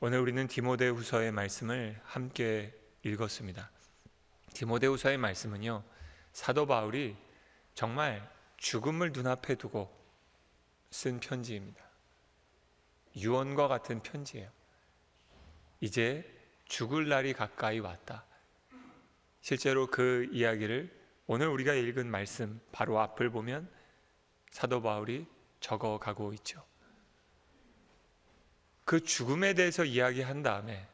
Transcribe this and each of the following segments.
오늘 우리는 디모데후서의 말씀을 함께 읽었습니다. 디모데후서의 말씀은요. 사도 바울이 정말 죽음을 눈앞에 두고 쓴 편지입니다. 유언과 같은 편지예요. 이제 죽을 날이 가까이 왔다. 실제로 그 이야기를 오늘 우리가 읽은 말씀 바로 앞을 보면 사도 바울이 적어 가고 있죠. 그 죽음에 대해서 이야기한 다음에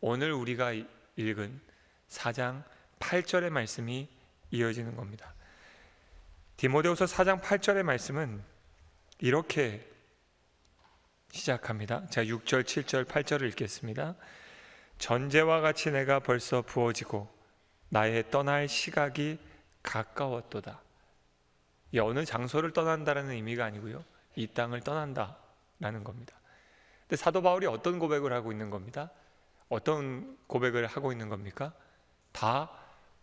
오늘 우리가 읽은 4장 8절의 말씀이 이어지는 겁니다. 디모데후서 4장 8절의 말씀은 이렇게 시작합니다. 자, 6절, 7절, 8절을 읽겠습니다. 전제와 같이 내가 벌써 부어지고 나의 떠날 시각이 가까웠도다. 이 어느 장소를 떠난다라는 의미가 아니고요. 이 땅을 떠난다라는 겁니다. 근데 사도 바울이 어떤 고백을 하고 있는 겁니다. 어떤 고백을 하고 있는 겁니까? 다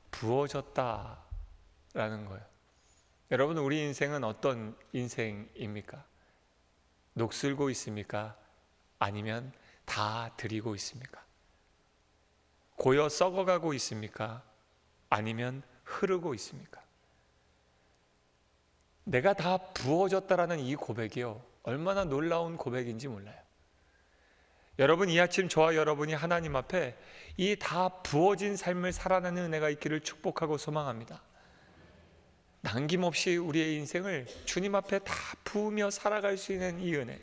부어졌다라는 거예요. 여러분 우리 인생은 어떤 인생입니까? 녹슬고 있습니까? 아니면 다 드리고 있습니까? 고여 썩어가고 있습니까? 아니면 흐르고 있습니까? 내가 다 부어졌다라는 이 고백이요. 얼마나 놀라운 고백인지 몰라요. 여러분 이 아침 저와 여러분이 하나님 앞에 이 다 부어진 삶을 살아내는 은혜가 있기를 축복하고 소망합니다. 남김없이 우리의 인생을 주님 앞에 다 부으며 살아갈 수 있는 이 은혜.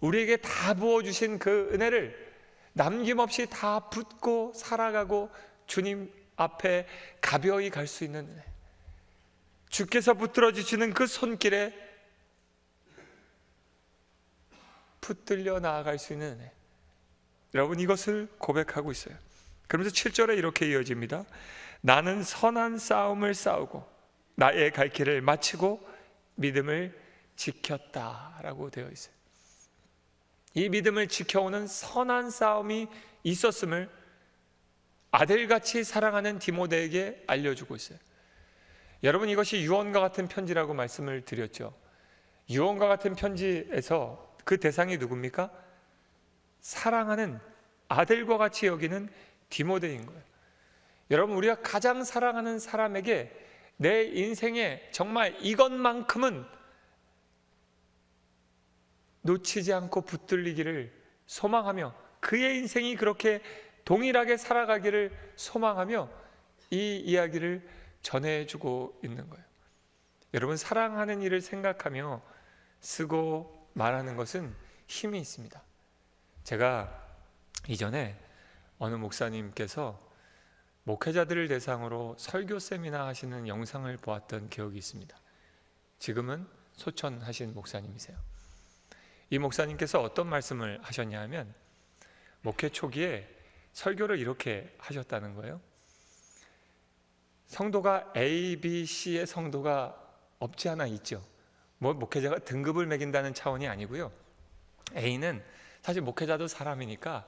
우리에게 다 부어 주신 그 은혜를 남김없이 다 붓고 살아가고 주님 앞에 가벼이 갈 수 있는 은혜. 주께서 붙들어 주시는 그 손길에 붙들려 나아갈 수 있는 은혜. 여러분 이것을 고백하고 있어요. 그러면서 7절에 이렇게 이어집니다. 나는 선한 싸움을 싸우고 나의 갈 길을 마치고 믿음을 지켰다라고 되어 있어요. 이 믿음을 지켜오는 선한 싸움이 있었음을 아들같이 사랑하는 디모데에게 알려주고 있어요. 여러분 이것이 유언과 같은 편지라고 말씀을 드렸죠. 유언과 같은 편지에서 그 대상이 누굽니까? 사랑하는 아들과 같이 여기는 디모데인 거예요. 여러분 우리가 가장 사랑하는 사람에게 내 인생에 정말 이것만큼은 놓치지 않고 붙들리기를 소망하며 그의 인생이 그렇게 동일하게 살아가기를 소망하며 이 이야기를 전해주고 있는 거예요. 여러분 사랑하는 일을 생각하며 쓰고 말하는 것은 힘이 있습니다. 제가 이전에 어느 목사님께서 목회자들을 대상으로 설교 세미나 하시는 영상을 보았던 기억이 있습니다. 지금은 소천 하신 목사님이세요. 이 목사님께서 어떤 말씀을 하셨냐면 목회 초기에 설교를 이렇게 하셨다는 거예요. 성도가 A, B, C의 성도가 없지 않아 있죠. 뭐 목회자가 등급을 매긴다는 차원이 아니고요. A는 사실 목회자도 사람이니까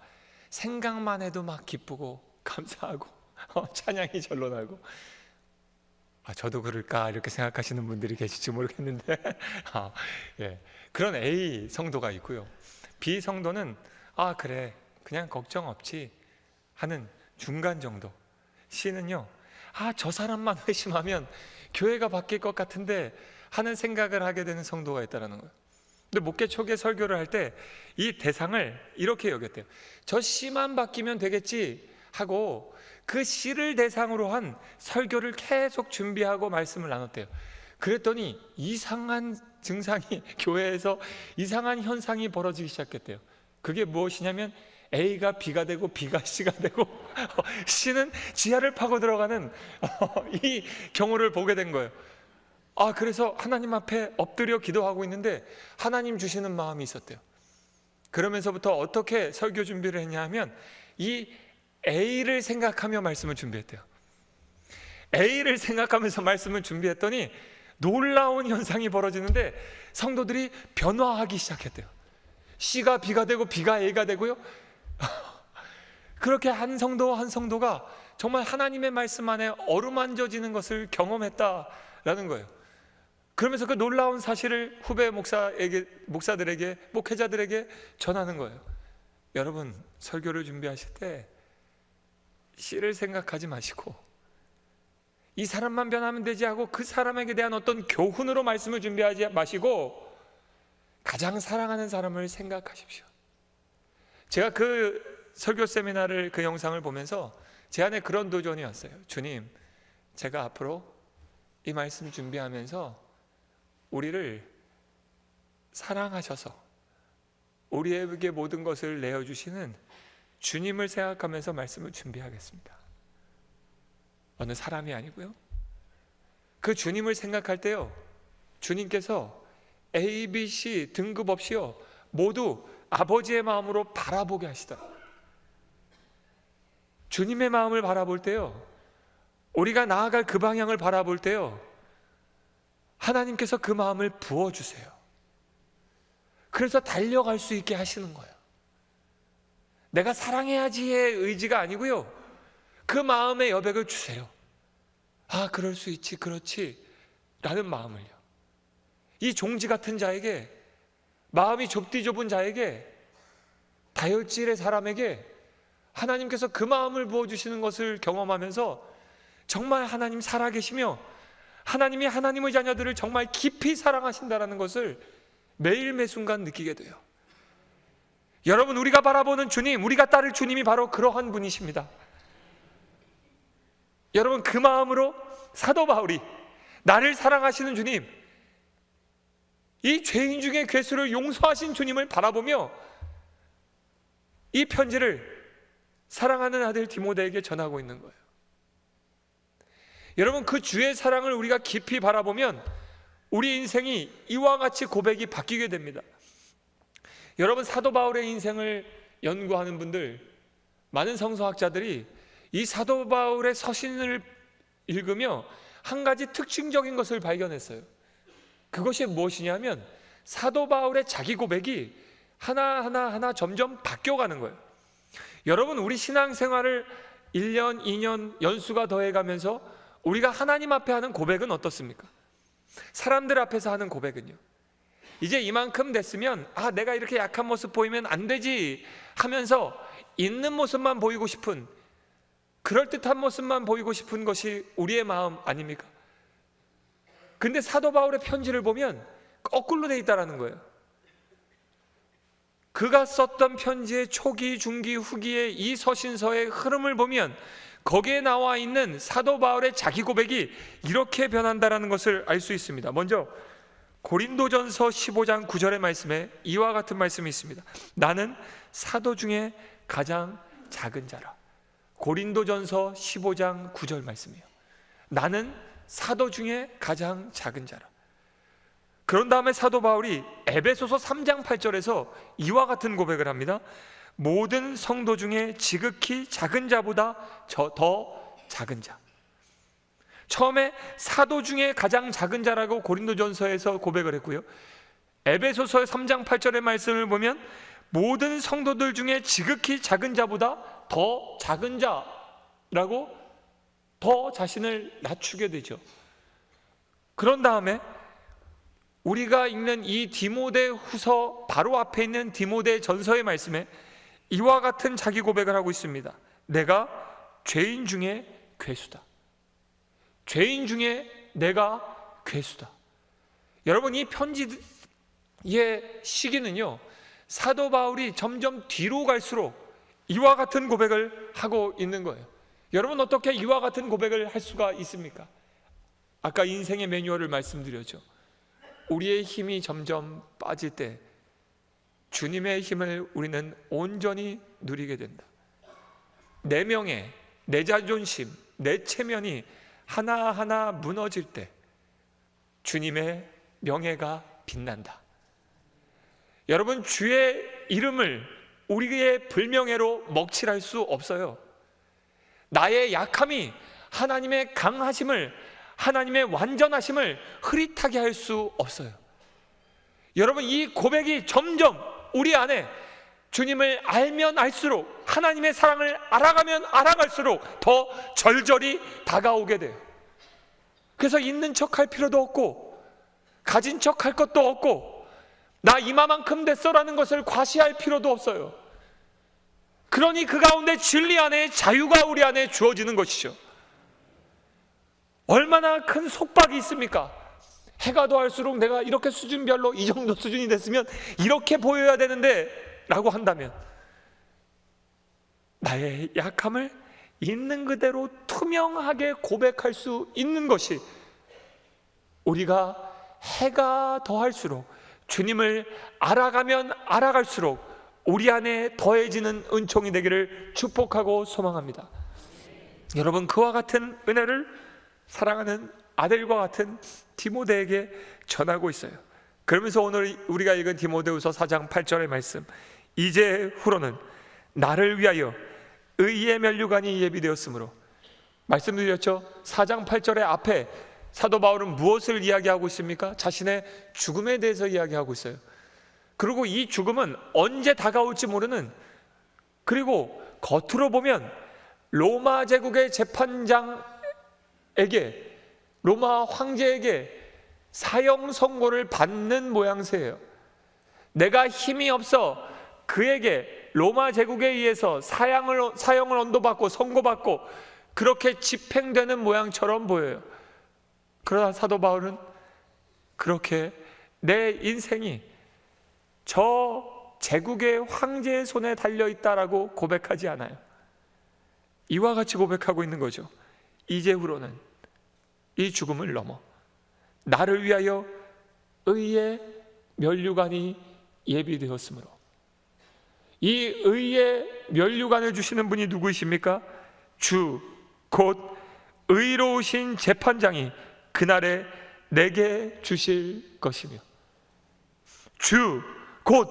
생각만 해도 막 기쁘고 감사하고 어, 찬양이 절로 나고 아, 저도 그럴까 이렇게 생각하시는 분들이 계실지 모르겠는데 아, 예. 그런 A 성도가 있고요. B 성도는 아 그래 그냥 걱정 없지 하는 중간 정도. C는요. 아 저 사람만 회심하면 교회가 바뀔 것 같은데 하는 생각을 하게 되는 성도가 있다라는 거예요. 근데 목회 초기에 설교를 할 때 이 대상을 이렇게 여겼대요. 저 C만 바뀌면 되겠지 하고 그 C를 대상으로 한 설교를 계속 준비하고 말씀을 나눴대요. 그랬더니 이상한 증상이 교회에서 이상한 현상이 벌어지기 시작했대요. 그게 무엇이냐면 A가 B가 되고 B가 C가 되고 C는 지하를 파고 들어가는 이 경우를 보게 된 거예요. 아, 그래서 하나님 앞에 엎드려 기도하고 있는데 하나님 주시는 마음이 있었대요. 그러면서부터 어떻게 설교 준비를 했냐 하면 이 A를 생각하며 말씀을 준비했대요. A를 생각하면서 말씀을 준비했더니 놀라운 현상이 벌어지는데 성도들이 변화하기 시작했대요. C가 B가 되고 B가 A가 되고요. 그렇게 한 성도 한 성도가 정말 하나님의 말씀 안에 어루만져지는 것을 경험했다라는 거예요. 그러면서 그 놀라운 사실을 후배 목사에게 목사들에게 목회자들에게 전하는 거예요. 여러분 설교를 준비하실 때 씨를 생각하지 마시고 이 사람만 변하면 되지 하고 그 사람에게 대한 어떤 교훈으로 말씀을 준비하지 마시고 가장 사랑하는 사람을 생각하십시오. 제가 그 설교 세미나를 그 영상을 보면서 제 안에 그런 도전이 왔어요. 주님, 제가 앞으로 이 말씀 준비하면서 우리를 사랑하셔서 우리에게 모든 것을 내어 주시는 주님을 생각하면서 말씀을 준비하겠습니다. 어느 사람이 아니고요. 그 주님을 생각할 때요. 주님께서 A, B, C 등급 없이요. 모두 아버지의 마음으로 바라보게 하시다. 주님의 마음을 바라볼 때요. 우리가 나아갈 그 방향을 바라볼 때요. 하나님께서 그 마음을 부어 주세요. 그래서 달려갈 수 있게 하시는 거예요. 내가 사랑해야지의 의지가 아니고요. 그 마음의 여백을 주세요. 아, 그럴 수 있지, 그렇지. 라는 마음을요. 이 종지 같은 자에게, 마음이 좁디 좁은 자에게, 다혈질의 사람에게 하나님께서 그 마음을 부어주시는 것을 경험하면서 정말 하나님 살아계시며 하나님이 하나님의 자녀들을 정말 깊이 사랑하신다라는 것을 매일 매 순간 느끼게 돼요. 여러분 우리가 바라보는 주님, 우리가 따를 주님이 바로 그러한 분이십니다. 여러분 그 마음으로 사도 바울이 나를 사랑하시는 주님, 이 죄인 중에 괴수를 용서하신 주님을 바라보며 이 편지를 사랑하는 아들 디모데에게 전하고 있는 거예요. 여러분 그 주의 사랑을 우리가 깊이 바라보면 우리 인생이 이와 같이 고백이 바뀌게 됩니다. 여러분 사도 바울의 인생을 연구하는 분들 많은 성서학자들이 이 사도 바울의 서신을 읽으며 한 가지 특징적인 것을 발견했어요. 그것이 무엇이냐면 사도 바울의 자기 고백이 하나하나 하나 점점 바뀌어 가는 거예요. 여러분 우리 신앙생활을 1년, 2년 연수가 더해 가면서 우리가 하나님 앞에 하는 고백은 어떻습니까? 사람들 앞에서 하는 고백은요. 이제 이만큼 됐으면 아 내가 이렇게 약한 모습 보이면 안 되지 하면서 있는 모습만 보이고 싶은 그럴듯한 모습만 보이고 싶은 것이 우리의 마음 아닙니까? 근데 사도 바울의 편지를 보면 거꾸로 돼 있다라는 거예요. 그가 썼던 편지의 초기, 중기, 후기의 이 서신서의 흐름을 보면 거기에 나와 있는 사도 바울의 자기 고백이 이렇게 변한다라는 것을 알 수 있습니다. 먼저 고린도전서 15장 9절의 말씀에 이와 같은 말씀이 있습니다. 나는 사도 중에 가장 작은 자라. 고린도전서 15장 9절 말씀이에요. 나는 사도 중에 가장 작은 자라. 그런 다음에 사도 바울이 에베소서 3장 8절에서 이와 같은 고백을 합니다. 모든 성도 중에 지극히 작은 자보다 저 더 작은 자. 처음에 사도 중에 가장 작은 자라고 고린도전서에서 고백을 했고요. 에베소서 3장 8절의 말씀을 보면 모든 성도들 중에 지극히 작은 자보다 더 작은 자라고 더 자신을 낮추게 되죠. 그런 다음에 우리가 읽는 이 디모데 후서 바로 앞에 있는 디모데 전서의 말씀에 이와 같은 자기 고백을 하고 있습니다. 내가 죄인 중에 괴수다. 죄인 중에 내가 괴수다. 여러분 이 편지의 시기는요. 사도 바울이 점점 뒤로 갈수록 이와 같은 고백을 하고 있는 거예요. 여러분 어떻게 이와 같은 고백을 할 수가 있습니까? 아까 인생의 매뉴얼을 말씀드렸죠. 우리의 힘이 점점 빠질 때 주님의 힘을 우리는 온전히 누리게 된다. 내 명예, 내 자존심, 내 체면이 하나하나 무너질 때 주님의 명예가 빛난다. 여러분, 주의 이름을 우리의 불명예로 먹칠할 수 없어요. 나의 약함이 하나님의 강하심을, 하나님의 완전하심을 흐릿하게 할 수 없어요. 여러분, 이 고백이 점점 우리 안에 주님을 알면 알수록 하나님의 사랑을 알아가면 알아갈수록 더 절절히 다가오게 돼요. 그래서 있는 척 할 필요도 없고 가진 척 할 것도 없고 나 이마만큼 됐어라는 것을 과시할 필요도 없어요. 그러니 그 가운데 진리 안에 자유가 우리 안에 주어지는 것이죠. 얼마나 큰 속박이 있습니까? 해가 더할수록 내가 이렇게 수준별로 이 정도 수준이 됐으면 이렇게 보여야 되는데 라고 한다면 나의 약함을 있는 그대로 투명하게 고백할 수 있는 것이 우리가 해가 더할수록 주님을 알아가면 알아갈수록 우리 안에 더해지는 은총이 되기를 축복하고 소망합니다. 여러분 그와 같은 은혜를 사랑하는 아들과 같은 디모데에게 전하고 있어요. 그러면서 오늘 우리가 읽은 디모데후서 4장 8절의 말씀 이제 후로는 나를 위하여 의의 면류관이 예비되었으므로 말씀드렸죠. 4장 8절의 앞에 사도 바울은 무엇을 이야기하고 있습니까? 자신의 죽음에 대해서 이야기하고 있어요. 그리고 이 죽음은 언제 다가올지 모르는 그리고 겉으로 보면 로마 제국의 재판장에게 로마 황제에게 사형 선고를 받는 모양새예요. 내가 힘이 없어 그에게 로마 제국에 의해서 사형을 사형을 언도받고 선고받고 그렇게 집행되는 모양처럼 보여요. 그러나 사도 바울은 그렇게 내 인생이 저 제국의 황제의 손에 달려 있다라고 고백하지 않아요. 이와 같이 고백하고 있는 거죠. 이제 후로는 이 죽음을 넘어 나를 위하여 의의 면류관이 예비되었으므로 이 의의 면류관을 주시는 분이 누구이십니까? 주 곧 의로우신 재판장이 그날에 내게 주실 것이며 주 곧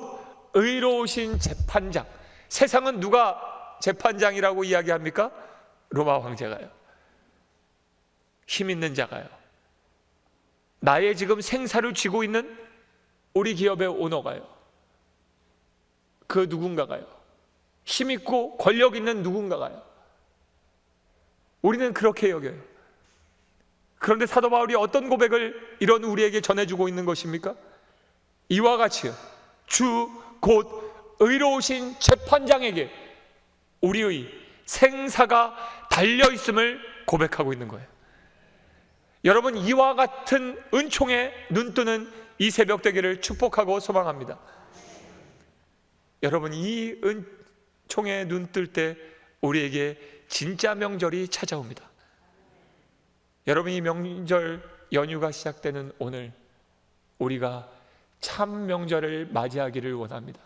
의로우신 재판장 세상은 누가 재판장이라고 이야기합니까? 로마 황제가요 힘 있는 자가요 나의 지금 생사를 쥐고 있는 우리 기업의 오너가요 그 누군가가요 힘 있고 권력 있는 누군가가요 우리는 그렇게 여겨요 그런데 사도 바울이 어떤 고백을 이런 우리에게 전해주고 있는 것입니까? 이와 같이요. 주 곧 의로우신 재판장에게 우리의 생사가 달려 있음을 고백하고 있는 거예요. 여러분 이와 같은 은총에 눈뜨는 이 새벽 되기를 축복하고 소망합니다. 여러분 이 은총에 눈 뜰 때 우리에게 진짜 명절이 찾아옵니다. 여러분 이 명절 연휴가 시작되는 오늘 우리가 참 명절을 맞이하기를 원합니다.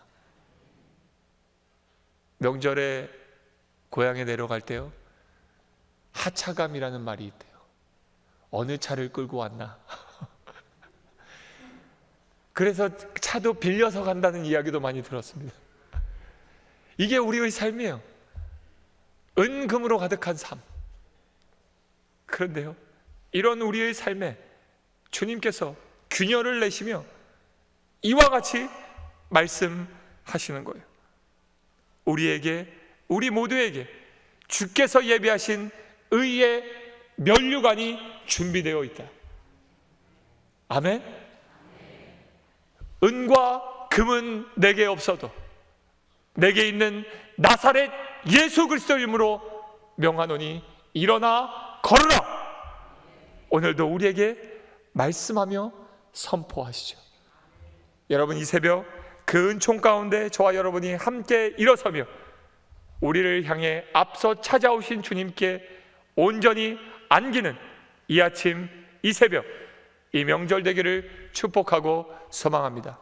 명절에 고향에 내려갈 때요. 하차감이라는 말이 있대요. 어느 차를 끌고 왔나? 그래서 차도 빌려서 간다는 이야기도 많이 들었습니다. 이게 우리의 삶이에요. 은금으로 가득한 삶. 그런데요. 이런 우리의 삶에 주님께서 균열을 내시며 이와 같이 말씀하시는 거예요. 우리에게 우리 모두에게 주께서 예비하신 의의 면류관이 준비되어 있다. 아멘. 은과 금은 내게 없어도 내게 있는 나사렛 예수 그리스도 이름으로 명하노니 일어나 걸으라. 오늘도 우리에게 말씀하며 선포하시죠. 여러분 이 새벽 그 은총 가운데 저와 여러분이 함께 일어서며 우리를 향해 앞서 찾아오신 주님께 온전히 안기는 이 아침 이 새벽 이 명절 되기를 축복하고 소망합니다.